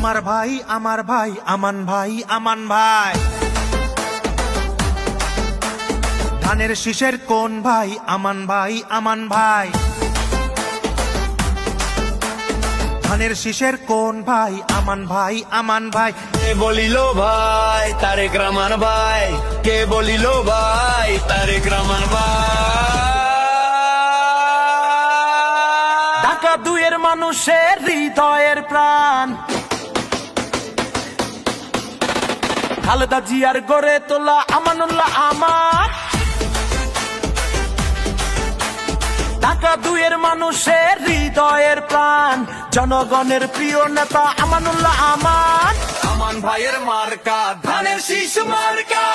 আমার ভাই আমার ভাই আমান ভাই আমান ভাই। ধানের শীষের কোন ভাই আমান ভাই আমান ভাই। ধানের শীষের কোন ভাই আমান ভাই আমান ভাই। কে বলিল ভাই তারেক রহমান ভাই? কে বলিল ভাই তারেক রহমান ভাই? ঢাকা দুয়ের মানুষের হৃদয়ের প্রাণ। খালেদা জিয়ার গড়ে তোলা আমানুল্লাহ আমার। টাকা দুয়ের মানুষের হৃদয়ের প্রাণ, জনগণের প্রিয় নেতা আমানুল্লাহ আমার। আমান ভাইয়ের মার্কা, ধানের শিশু মার্কা।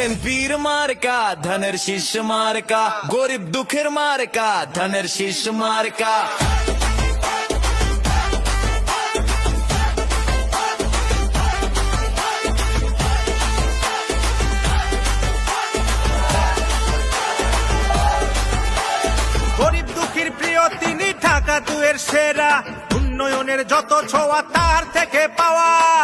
বিএনপির মার্কা, ধনের শীষ মার্কা, গরিব দুঃখের মার্কা, ধনের শীষ মার্কা। গরিব তিনি ঢাকা দুয়ের সেরা। উন্নয়নের যত ছোঁয়া, তার থেকে পাওয়া।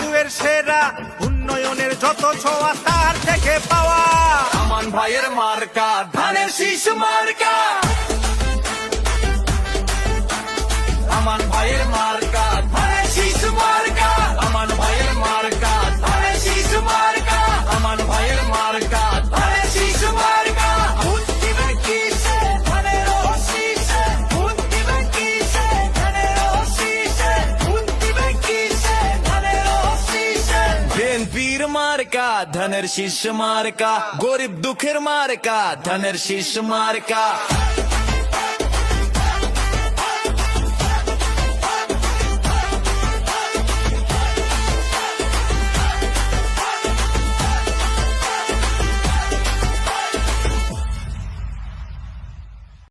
দুয়ের সেরা উন্নয়নের যত ছোঁয়া তার থেকে পাওয়া। আমান ভাইয়ের মার্কা ধানের শীষ মার্কা। মার্কা ধনের শীষ মার্কা গরিব দুঃখের মার্কা ধনের শীষ মার্কা